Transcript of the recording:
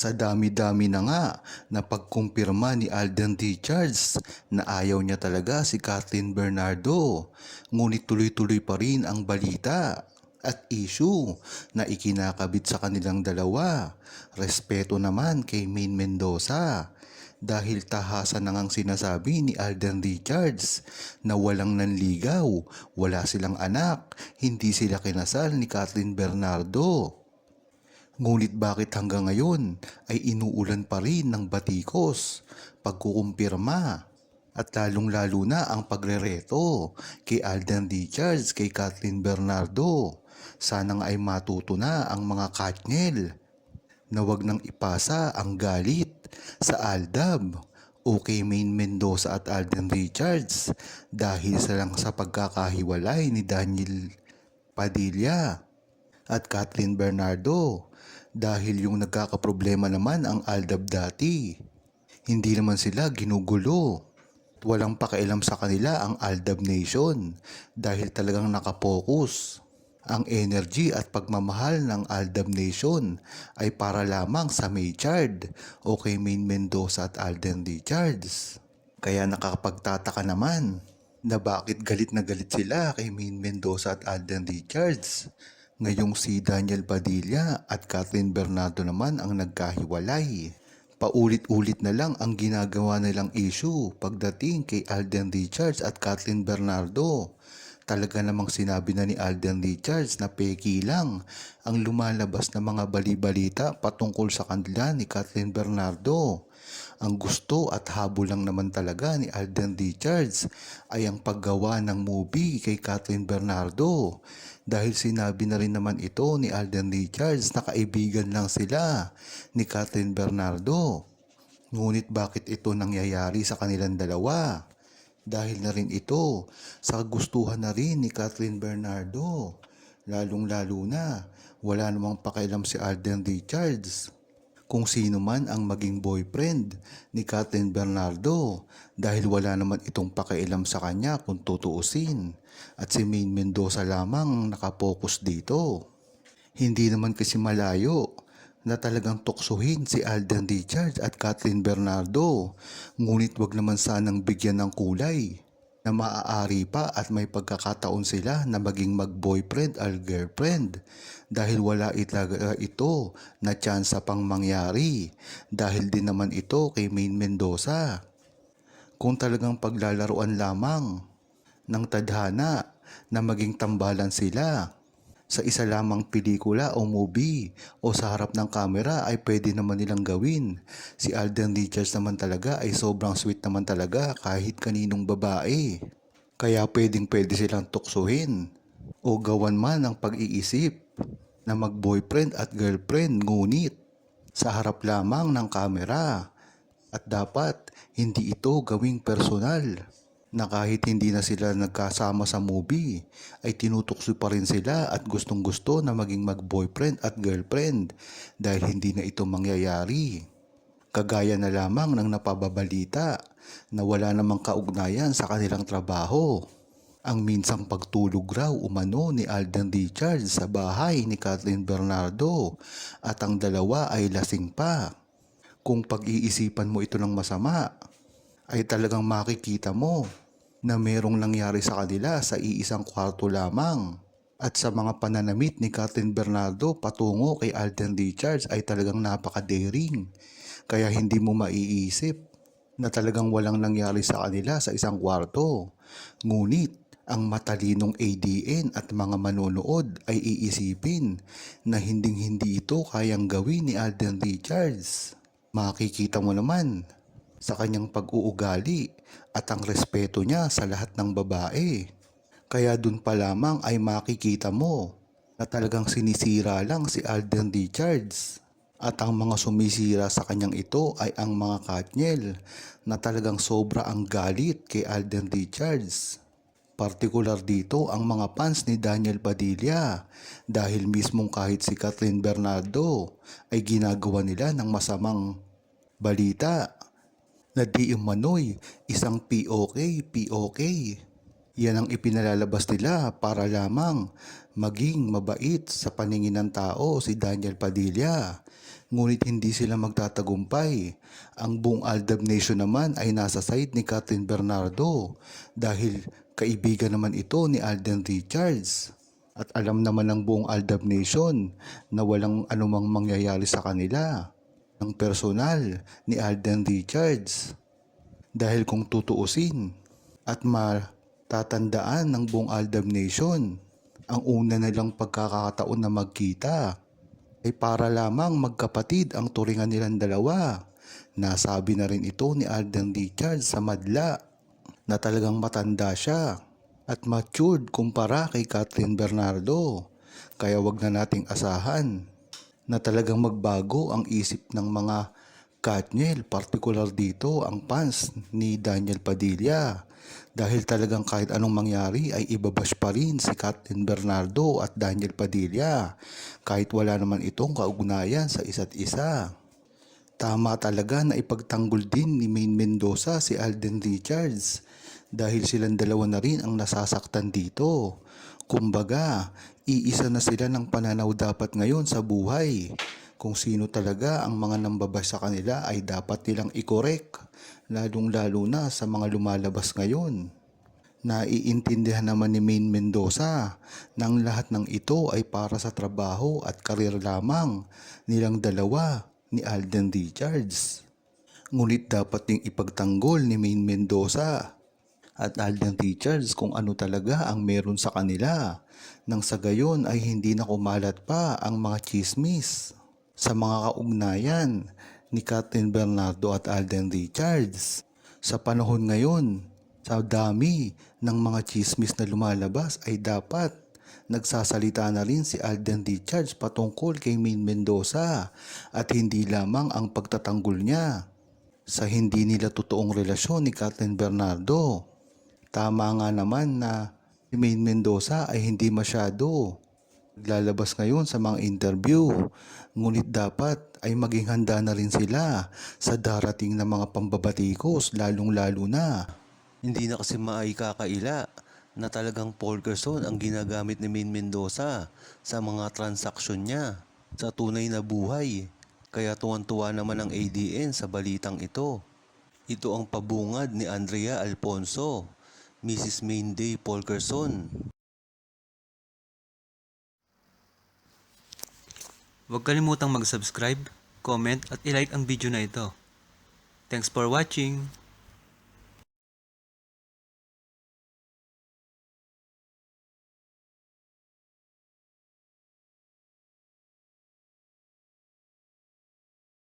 Sa dami-dami na nga na pagkumpirma ni Alden Richards na ayaw niya talaga si Kathleen Bernardo. Ngunit tuloy-tuloy pa rin ang balita at issue na ikinakabit sa kanilang dalawa. Respeto naman kay Maine Mendoza dahil tahasan na ngang sinasabi ni Alden Richards na walang nanligaw, wala silang anak, hindi sila kinasal ni Kathleen Bernardo. Ngunit bakit hanggang ngayon ay inuulan pa rin ng batikos, pagkukumpirma, at lalong-lalo na ang pagrereto kay Alden Richards kay Kathleen Bernardo. Sana nga ay matuto na ang mga katnyel na wag nang ipasa ang galit sa Aldab o kay Maine Mendoza at Alden Richards dahil sa lang sa pagkakahiwalay ni Daniel Padilla at Kathleen Bernardo dahil yung nagkakaproblema naman ang Aldab dati. Hindi naman sila ginugulo. Walang pakialam sa kanila ang Aldab Nation dahil talagang nakapokus. Ang energy at pagmamahal ng Aldab Nation ay para lamang sa Maychard o kay Maine Mendoza at Alden Richards. Kaya nakakapagtataka naman na bakit galit na galit sila kay Maine Mendoza at Alden Richards. Ngayong si Daniel Padilla at Kathleen Bernardo naman ang nagkahiwalay. Paulit-ulit na lang ang ginagawa nilang issue pagdating kay Alden Richards at Kathleen Bernardo. Talaga namang sinabi na ni Alden Richards na peki lang ang lumalabas na mga bali-balita patungkol sa kanila ni Kathleen Bernardo. Ang gusto at habol lang naman talaga ni Alden Richards ay ang paggawa ng movie kay Kathleen Bernardo. Dahil sinabi na rin naman ito ni Alden Richards na kaibigan lang sila ni Kathleen Bernardo. Ngunit bakit ito nangyayari sa kanilang dalawa? Dahil na rin ito sa kagustuhan na rin ni Kathleen Bernardo. Lalong-lalo na wala namang pakialam si Alden Richards kung sino man ang maging boyfriend ni Kathleen Bernardo dahil wala naman itong pakialam sa kanya kung tutuusin at si Maine Mendoza lamang nakapokus dito. Hindi naman kasi malayo na talagang tuksuhin si Alden Richards at Kathleen Bernardo. Ngunit wag naman sanang bigyan ng kulay na maaari pa at may pagkakataon sila na maging mag-boyfriend or girlfriend. Dahil wala itlaga ito na tsansa pang mangyari. Dahil din naman ito kay Maine Mendoza. Kung talagang paglalaruan lamang ng tadhana na maging tambalan sila sa isa lamang pelikula o movie o sa harap ng kamera ay pwede naman nilang gawin. Si Alden Richards naman talaga ay sobrang sweet naman talaga kahit kaninong babae. Kaya pwedeng pwede silang tuksuhin o gawan man ng pag-iisip na mag-boyfriend at girlfriend ngunit sa harap lamang ng kamera at dapat hindi ito gawing personal na kahit hindi na sila nagkasama sa movie ay tinutukso pa rin sila at gustong gusto na maging mag-boyfriend at girlfriend dahil hindi na ito mangyayari. Kagaya na lamang ng napababalita na wala namang kaugnayan sa kanilang trabaho. Ang minsang pagtulog raw umano ni Alden Richards sa bahay ni Kathleen Bernardo at ang dalawa ay lasing pa. Kung pag-iisipan mo ito ng masama, ay talagang makikita mo na merong nangyari sa kanila sa iisang kwarto lamang. At sa mga pananamit ni Kathleen Bernardo patungo kay Alden Richards ay talagang napaka-daring. Kaya hindi mo maiisip na talagang walang nangyari sa kanila sa isang kwarto. Ngunit ang matalinong ADN at mga manonood ay iisipin na hinding-hindi ito kayang gawin ni Alden Richards. Makikita mo naman sa kanyang pag-uugali at ang respeto niya sa lahat ng babae. Kaya dun pa lamang ay makikita mo na talagang sinisira lang si Alden Richards. At ang mga sumisira sa kanyang ito ay ang mga katnyel na talagang sobra ang galit kay Alden Richards. Partikular dito ang mga fans ni Daniel Padilla dahil mismong kahit si Kathleen Bernardo ay ginagawa nila ng masamang balita na di umano'y isang POK, POK. Yan ang ipinalalabas nila para lamang maging mabait sa paningin ng tao si Daniel Padilla. Ngunit hindi sila magtatagumpay. Ang buong Aldab Nation naman ay nasa side ni Catherine Bernardo dahil kaibigan naman ito ni Alden Richards. At alam naman ng buong Aldab Nation na walang anumang mangyayari sa kanila ng personal ni Alden Richards. Dahil kung tutuusin at matatandaan ng buong Aldab Nation, ang una nilang pagkakataon na magkita ay para lamang magkapatid ang turingan nilang dalawa. Nasabi na rin ito ni Alden Richards sa madla na talagang matanda siya at matured kumpara kay Catherine Bernardo. Kaya wag na nating asahan na talagang magbago ang isip ng mga Katniel, particular dito ang fans ni Daniel Padilla. Dahil talagang kahit anong mangyari ay ibabash pa rin si Catherine Bernardo at Daniel Padilla. Kahit wala naman itong kaugnayan sa isa't isa. Tama talaga na ipagtanggol din ni Maine Mendoza si Alden Richards dahil silang dalawa na rin ang nasasaktan dito. Kumbaga, iisa na sila ng pananaw dapat ngayon sa buhay. Kung sino talaga ang mga nambabas sa kanila ay dapat nilang i-correct, lalong-lalo na sa mga lumalabas ngayon. Naiintindihan naman ni Maine Mendoza na ang lahat ng ito ay para sa trabaho at karir lamang nilang dalawa ni Alden Richards. Ngunit dapat ding ipagtanggol ni Maine Mendoza at Alden Richards kung ano talaga ang meron sa kanila nang sa gayon ay hindi na kumalat pa ang mga chismis sa mga kaugnayan ni Catherine Bernardo at Alden Richards. Sa panahon ngayon, sa dami ng mga chismis na lumalabas ay dapat nagsasalita na rin si Alden Richards patungkol kay Maine Mendoza at hindi lamang ang pagtatanggol niya sa hindi nila totoong relasyon ni Catherine Bernardo. Tama nga naman na si Maine Mendoza ay hindi masyado lalabas ngayon sa mga interview. Ngunit dapat ay maging handa na rin sila sa darating na mga pambabatikos lalong-lalo na. Hindi na kasi maikakaila na talagang Polkerson ang ginagamit ni Maine Mendoza sa mga transaksyon niya sa tunay na buhay. Kaya tuwan-tuwa naman ang ADN sa balitang ito. Ito ang pabungad ni Andrea Alfonso, Mrs. Maine Day Polkerson. Huwag kalimutang mag-subscribe, comment at ilike ang video na ito. Thanks for watching!